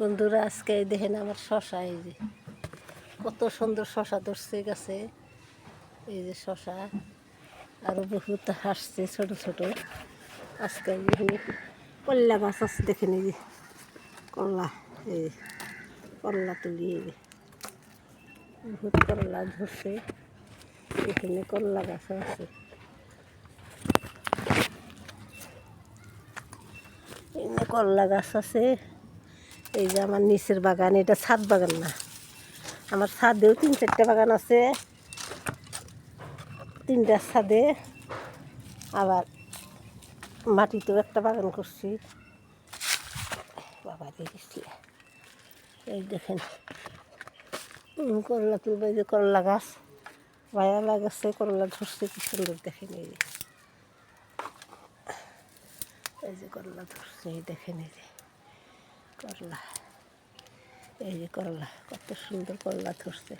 বন্ধুরা, আজকে এই দেখেন আমার শশা, এই যে কত সুন্দর শশা ধরছে গাছে। এই যে শশা আরও বহুত হাসছে ছোট ছোট। আজকে এখানে কল্লা গাছ আছে, দেখেন এই যে করলা এই যে করলা তুলি, এই যে বহুত করলা ধরছে। এখানে করলা গাছ আছে। এখানে করলা গাছ আছে। এই যে আমার নিচের বাগান, এটা ছাদ বাগান না। আমার ছাদেও তিন চারটে বাগান আছে। তিনটা ছাদে আবার মাটিতেও একটা বাগান করছি। বাবা দেখেছি এই দেখেন করলা তুলবে যে করলা গাছ। ভায়া লাগাচ্ছে করলা ধরছে, কি সুন্দর দেখেন এই যে করলা ধরছে, এই দেখেন এই যে। করলা। এই যে করলা, কত সুন্দর করলা ধরছে।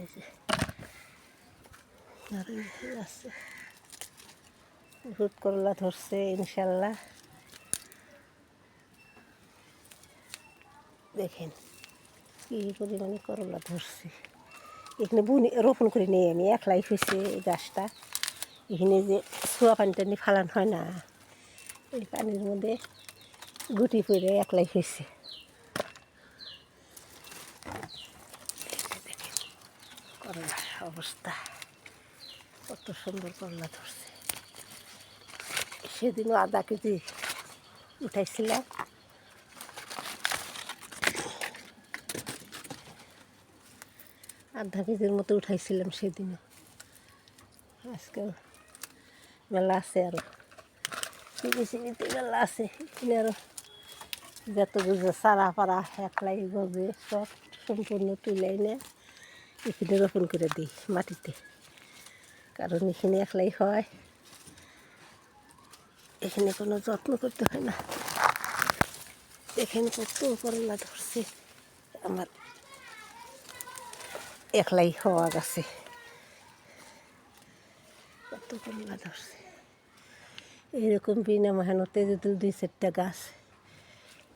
এই যে আছে। করলা ধরছে, ইনশাল্লাহ। দেখেন কি পরিমাণে করলা ধরছে। এখানে বুনি, রোপণ করে নিয়ে আমি একলাই হয়েছে এই গাছটা। এখানে যে সোয়া পানি টানি ফালান হয় না। এই পানির মধ্যে গুটি পড়ে একলাই হয়েছে। অবস্থা, কত সুন্দর করলা ধরছে। সেদিনও আধা কেজি উঠাইছিলাম। আধা কেজির মতো উঠাইছিলাম সেদিনও। আজকে মেলা আছে আরও সিঁড়ি সিঁড়িতে মেলা আছে এখানে আরও যত বুঝে সারা পাড়া একলাই গজে সব সম্পূর্ণ তুলে এনে এখানে রোপণ করে দিই মাটিতে কারণ এখানে একলাই হয় এখানে কোনো যত্ন করতে হয় না এখানে কত করলা ধরছে আমার একলাই হওয়া গেছে কত করলা ধরছে এরকম বিনা মেহনতে যদি দুই চারটা গাছ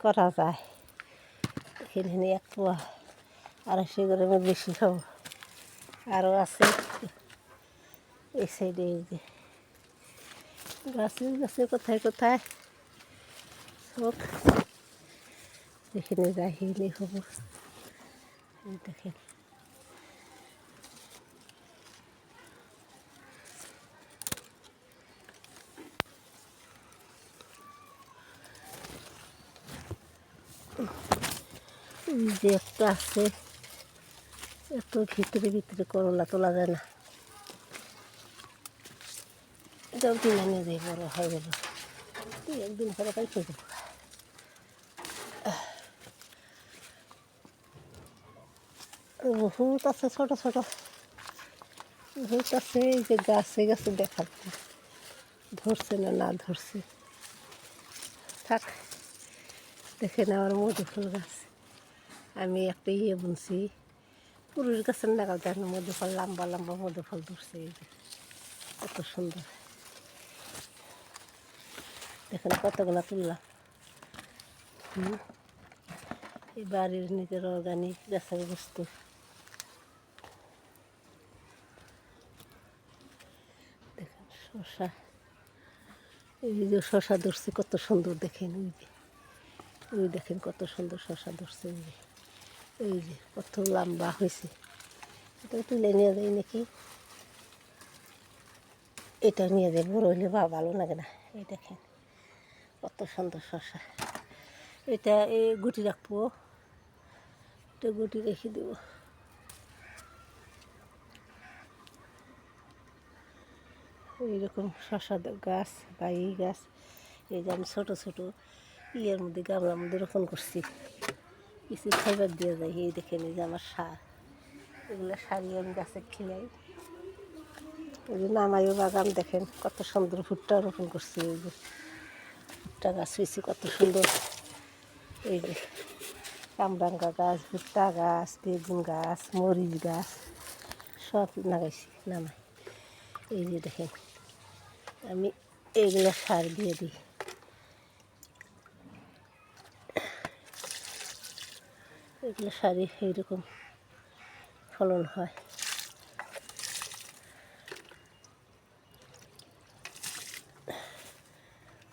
করা যায়, এখানে এক পোয়া আড়াইশো গ্রামের বেশি খাব আরও আছে এই সাইডে এই যে গাছে গাছে কোথায় কোথায় সব যেখানে যাই হেলে হব দেখেন। যে একটা আছে, এত ভিতরে ভিতরে করলা তোলা যায় না। এটাও কিনে নিয়ে যাই, বড় হয়ে গেল। একদিন পরে পাইতে দেবো বহুত আছে, ছোট ছোট। বহুত আছে, এই যে গাছে গাছে দেখাচ্ছে। ধরছে না না ধরছে। থাক, দেখে না আমার মধু ফুল গাছ। আমি একটা ইয়ে বুনছি, পুরুষ গাছের নাগাল দেখেন মধু ফল, লম্বা লম্বা মধু ফল ধরছে কত সুন্দর। দেখেন কতগুলো তুললাম। এই বাড়ির নিজের অর্গানিক গাছের বস্তু। দেখেন শশা। এই যে শশা ধরছে, কত সুন্দর দেখেন, ওই ওই দেখেন কত সুন্দর শশা ধরছে, ওই ওই যে কত লম্বা হয়েছে এটা তুলে নিয়ে যায় নাকি? এটা নিয়ে যায় বড় হলে বা ভালো লাগে না। এই দেখেন, কত সুন্দর শশা এটা এই গুটি রাখব। এটা গুটি রেখে দেব। এইরকম দ- গাছ বা এই গাছ, এই যে আমি ছোটো ছোটো ইয়ের মধ্যে গামলার মধ্যে রোপণ করছি। কিছু খাইবার দিয়ে যায়। এই দেখে এই যে আমার সার। এগুলো সারিয়ে আমি গাছে খিলাই। এই যে নামাইও বাগান, দেখেন কত সুন্দর ভুট্টা রোপণ করছি এই যে। ভুট্টা গাছ হয়েছে কত সুন্দর। এই যে কামরাঙ্গা গাছ, ভুট্টা গাছ, বেগুন গাছ, মরিচ গাছ, সব লাগাইছি, নামাই। এই যে দেখেন, আমি এইগুলো সার দিয়ে দিই। এগুলো শাড়ি এইরকম ফলন হয়।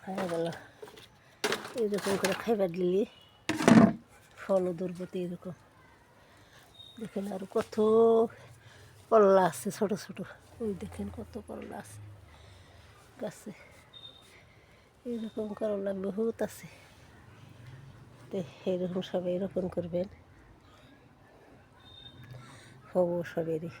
হয়ে গেল এরকম করে খাইবার দিলি ফলও দুর্বতী এরকম দেখেন আর কত করলা আছে ছোট ছোট। ওই দেখেন কত করলা আছে গাছে। এরকম করলা বহুত আছে। এরকম সবাই এরকম করবেন। হব সবেরই